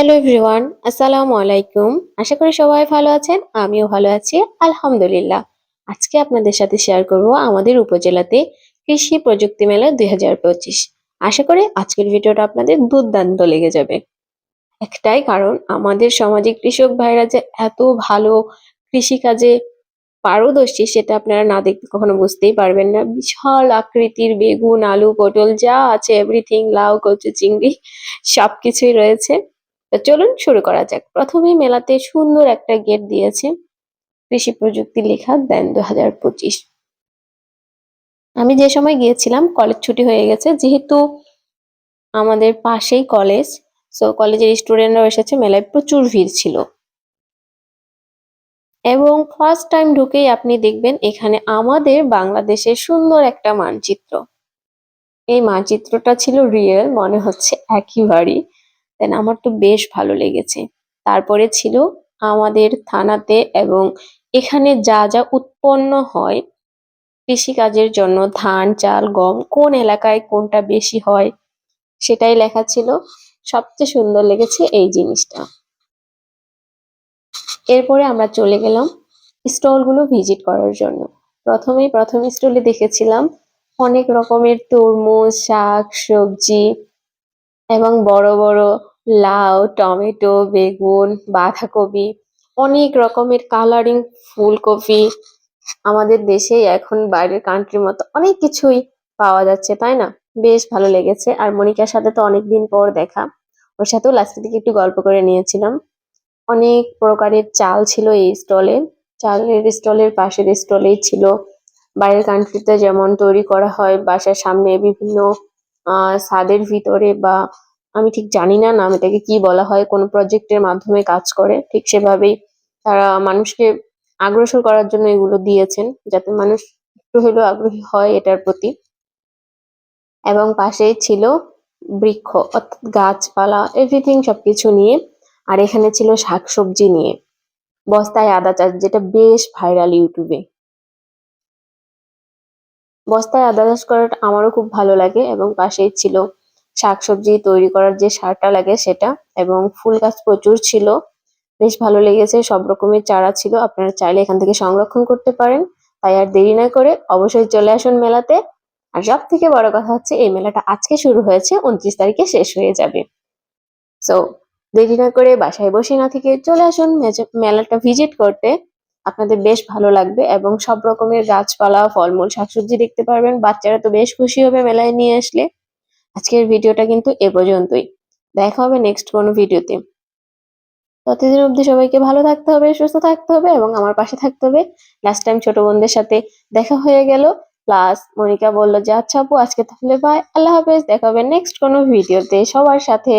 Hello everyone আসসালামু আলাইকুম। আশা করি সবাই ভালো আছেন, আমিও ভালো আছি, আলহামদুলিল্লাহ। আজকে আপনাদের সাথে শেয়ার করব আমাদের উপজেলাতে কৃষি প্রযুক্তি মেলা দুই হাজার পঁচিশ। আশা করি আজকের ভিডিওটা আপনাদের দুর্দান্ত লেগে যাবে। একটাই কারণ, আমাদের সমাজে কৃষক ভাইরা যে এত ভালো কৃষিকাজে পারদর্শী, সেটা আপনারা না দেখতে কখনো বুঝতেই পারবেন না। বিশাল আকৃতির বেগুন, আলু, পটল, যা আছে এভরিথিং লাউ, কচু, চিংড়ি, সবকিছুই রয়েছে। চলুন শুরু করা যাক। প্রথমে মেলাতে সুন্দর একটা গেট দিয়েছে কৃষি প্রযুক্তি লেখা দেন দু হাজার পঁচিশ। আমি যে সময় গিয়েছিলাম কলেজ ছুটি হয়ে গেছে, যেহেতু আমাদের পাশেই কলেজ সো কলেজের স্টুডেন্টরাও এসেছে, মেলায় প্রচুর ভিড় ছিল। এবং ফার্স্ট টাইম ঢুকেই আপনি দেখবেন এখানে আমাদের বাংলাদেশের সুন্দর একটা মানচিত্র। এই মানচিত্রটা ছিল রিয়েল মনে হচ্ছে একই বাড়ি। দেন আমার তো বেশ ভালো লেগেছে। তারপরে ছিল আমাদের থানাতে এবং এখানে যা যা উৎপন্ন হয় কৃষিকাজের জন্য ধান, চাল, গম, কোন এলাকায় কোনটা বেশি হয় সেটাই লেখা ছিল। সবচেয়ে সুন্দর লেগেছে এই জিনিসটা। এরপরে আমরা চলে গেলাম স্টলগুলো ভিজিট করার জন্য। প্রথমেই প্রথম স্টলে দেখেছিলাম অনেক রকমের তরমুজ, শাক, সবজি এবং বড় বড় লাউ, টমেটো, বেগুন, বাঁধাকপি, অনেক রকমের কালারিং ফুলকপি আমাদের দেশে এখন বাইরের কান্ট্রির মতো অনেক কিছুই পাওয়া যাচ্ছে, তাই না? বেশ ভালো লেগেছে। আর মনিকার সাথে তো অনেকদিন পর দেখা। ওর সাথেও লাস্টের দিকে একটু গল্প করে নিয়েছিলাম। অনেক প্রকারের চাল ছিল এই স্টলে চালের স্টলের পাশের স্টলেই ছিল। বাইরের কান্ট্রিতে যেমন তৈরি করা হয়, বাসার সামনে বিভিন্ন ছাদের ভিতরে বা আমি ঠিক জানি না, নাম এটাকে কি বলা হয়, কোনো প্রজেক্টের মাধ্যমে কাজ করে, ঠিক সেভাবেই তারা মানুষকে আগ্রসর করার জন্য এগুলো দিয়েছেন, যাতে মানুষ একটু হলেও আগ্রহী হয় এটার প্রতি। এবং পাশেই ছিল বৃক্ষ, অর্থাৎ গাছপালা এভরিথিং সবকিছু নিয়ে, আর এখানে ছিল শাকসবজি নিয়ে, বস্তায় আদা চাষ, যেটা বেশ ভাইরাল ইউটিউবে। বস্তায় আদা চাষ করাটা আমারও খুব ভালো লাগে, এবং পাশেই ছিল শাকসবজি তৈরি করার যে সারটা লাগে সেটা এবং ফুল গাছ প্রচুর ছিল, বেশ ভালো লেগেছে, সব রকমের চারা ছিল, আপনারা চাইলে এখান থেকে সংরক্ষণ করতে পারেন, তাই আর দেরি না করে অবশ্যই চলে আসুন মেলাতে। আর সব থেকে বড় কথা হচ্ছে, এই মেলাটা আজকে শুরু হয়েছে, উনত্রিশ তারিখে শেষ হয়ে যাবে। সো দেরি না করে বাসায় বসে না থেকে চলে আসুন মেলাটা ভিজিট করতে। আপনাদের বেশ ভালো লাগবে এবং সব রকমের গাছপালা, ফলমূল, শাকসবজি দেখতে পারবেন। বাচ্চারা তো বেশ খুশি হবে মেলায় নিয়ে আসলে। আজকের ভিডিওটা কিন্তু এ পর্যন্তই। দেখা হবে নেক্সট কোনো ভিডিওতে। ততদিন অবধি সবাইকে ভালো থাকতে হবে, সুস্থ থাকতে হবে এবং আমার পাশে থাকতে হবে। লাস্ট টাইম ছোট বোনদের সাথে দেখা হয়ে গেল। প্লাস মনিকা বলল যে আচ্ছা আপু, আজকে তাহলে ভাই আল্লাহ হাফেজ। দেখা হবে নেক্সট কোনো ভিডিওতে সবার সাথে।